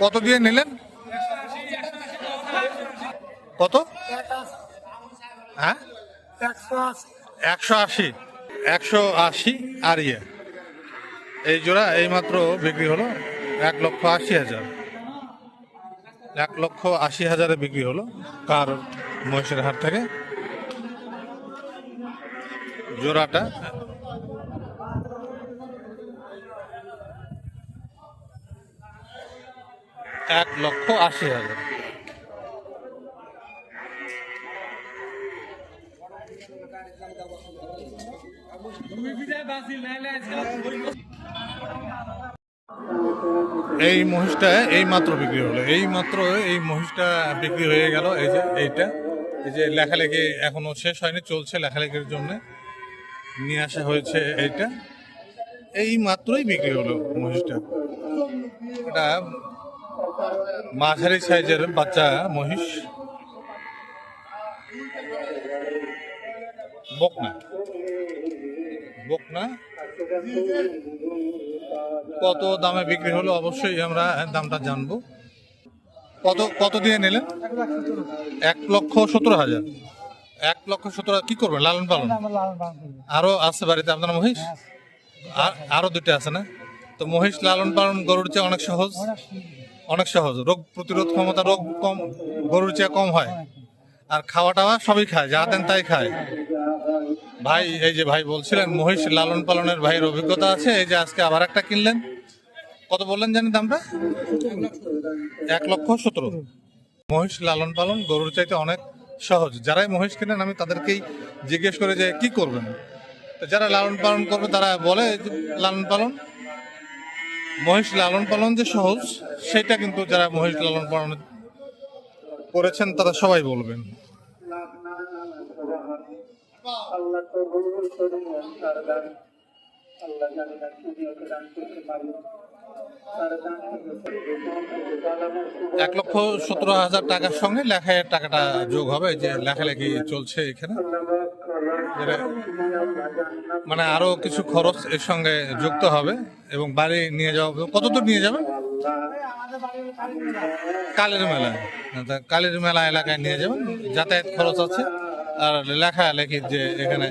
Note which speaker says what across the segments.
Speaker 1: কত দিয়ে নিলেন? কত? হ্যাঁ?
Speaker 2: একশো আশি।
Speaker 1: একশো আশি আর ইয়ে। এই জোড়া এইমাত্র বিক্রি হলো এক লক্ষ আশি হাজার। এক লক্ষ আশি হাজারে বিক্রি হলো কার মহিষের হাট থেকে? জোড়াটা এক লক্ষ আশি হাজার। এই মহিষটা এই মাত্র বিক্রি হলো। এই মাত্র এই মহিষটা বিক্রি হয়ে গেল। এই যে এইটা। এই যে লেখালেখি এখনও শেষ হয়নি, চলছে লেখালেখির জন্য। নিয়ে আসা হয়েছে এইটা। এই মাত্রই বিক্রি হলো মহিষটা। এটা মাঝারি সাইজের বাচ্চা মহিষ। বকনা। বকনা। কত দামে বিক্রি হলো অবশ্যই আমরা দামটা জানব। কত কত দিয়ে নিলেন? এক লক্ষ সতেরো হাজার। এক লক্ষ সতেরো কি করবেন লালন পালন? আরও আছে বাড়িতে আপনার মহিষ? আর- আরও দুটো আছে না? তো মহিষ লালন পালন গরুর চেয়ে অনেক সহজ। অনেক সহজ। রোগ প্রতিরোধ ক্ষমতা রোগ কম, গরুর চেয়ে কম হয়। আর খাওয়া টাওয়া সবই খায়, যা দেন তাই খায়। ভাই, এই যে ভাই বলছিলেন, মহিষ লালন পালনের ভাইয়ের অভিজ্ঞতা আছে, এই যে আজকে আবার একটা কিনলেন। কত বললেন জানি দামটা? এক লক্ষ সতেরো। মহিষ লালন পালন গরুর চাইতে অনেক সহজ। যারাই মহিষ কিনেন, আমি তাদেরকেই জিজ্ঞেস করে যে, কি করবেন? যারা লালন পালন করবে, তারা বলে লালন পালন মহিষ লালন পালন যে সহজ সেটা কিন্তু যারা মহিষ লালন পালন করেছেন তারা সবাই বলবেন। এক লক্ষ সতেরো হাজার টাকার সঙ্গে লেখায় টাকাটা যোগ হবে যে লেখালেখি চলছে এখানে। মানে আরও কিছু খরচ এর সঙ্গে যুক্ত হবে এবং বাড়ি নিয়ে যাওয়া কত দূর নিয়ে যাবেন কালের মেলা। কালের মেলা এলাকায় নিয়ে যাবেন। যাতায়াত খরচ আছে। আর লেখা লেখির যে এখানে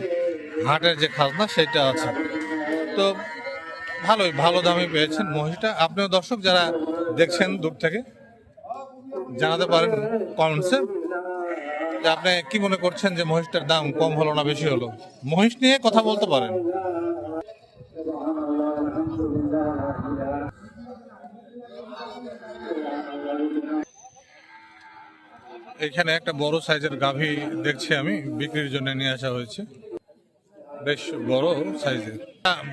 Speaker 1: হাটের যে খাজনা সেটা আছে। তো ভালোই, ভালো দামে পেয়েছেন মহিষটা। আপনিও দর্শক যারা দেখছেন দূর থেকে, জানাতে পারেন কমেন্টসে আপনি কি মনে করছেন যে মহিষটার দাম কম হলো না বেশি হলো? মহিষ নিয়ে কথা বলতে পারেন। এখানে একটা বড় সাইজের গাভী দেখছি আমি বিক্রির জন্য নিয়ে আসা হয়েছে। বেশ বড় সাইজের।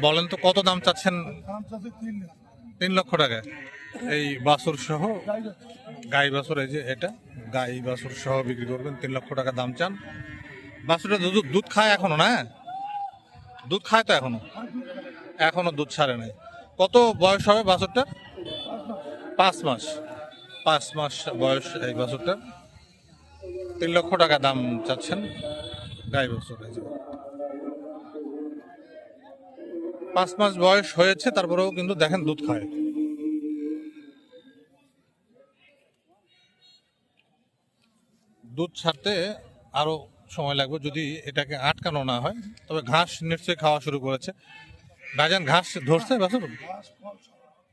Speaker 1: বলেন তো কত দাম চাচ্ছেন? তিন লক্ষ টাকা এই বাছুর সহ, গাই বাছুর এই যে এটা, গাই বাছুর সহ বিক্রি করবেন, তিন লক্ষ টাকা দাম চান। বাছুরটা দুধ খায় এখনও না? দুধ খায় তো এখনও? এখনও দুধ ছাড়ে নাই। কত বয়স হবে বাছুরটা পাঁচ মাস। পাঁচ মাস বয়স এই বাছুরটা তিন লক্ষ টাকা দাম চাচ্ছেন গাই বাছুর এই যে। পাঁচ মাস বয়স হয়েছে, তারপরেও কিন্তু দেখেন দুধ খায়। দুধ ছাড়তে আরও সময় লাগবে যদি এটাকে আটকানো না হয়। তবে ঘাস নিশ্চয়ই খাওয়া শুরু করেছে। ভাইজান ঘাস ধরছে বাছুর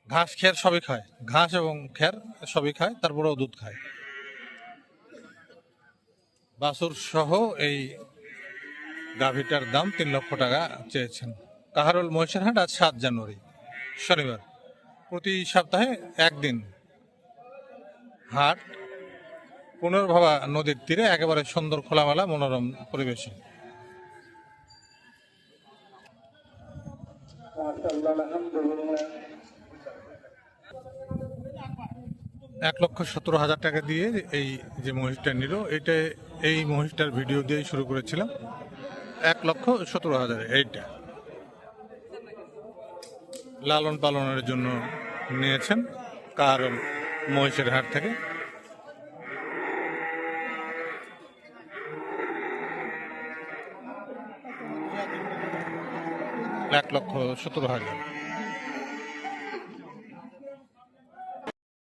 Speaker 1: ঘাস খের সবই খায়। ঘাস এবং খের সবই খায়, তারপরেও দুধ খায়। বাছুর সহ এই গাভীটার দাম তিন লক্ষ টাকা চেয়েছেন। কাহারুল মহিষের হাট আজ সাত জানুয়ারি, শনিবার। প্রতি সপ্তাহে একদিন হাট পুনর্ভবা নদীর তীরে একেবারে সুন্দর খোলামেলা মনোরম পরিবেশে। এক লক্ষ সতেরো হাজার টাকা দিয়ে এই যে মহিষটা নিল, এটা এই মহিষটার ভিডিও দিয়েই শুরু করেছিলাম। এক লক্ষ সতেরো হাজার এইটা। লালন পালনের জন্য নিয়েছেন কার মহিষের হাট থেকে? এক লক্ষ সতেরো হাজার।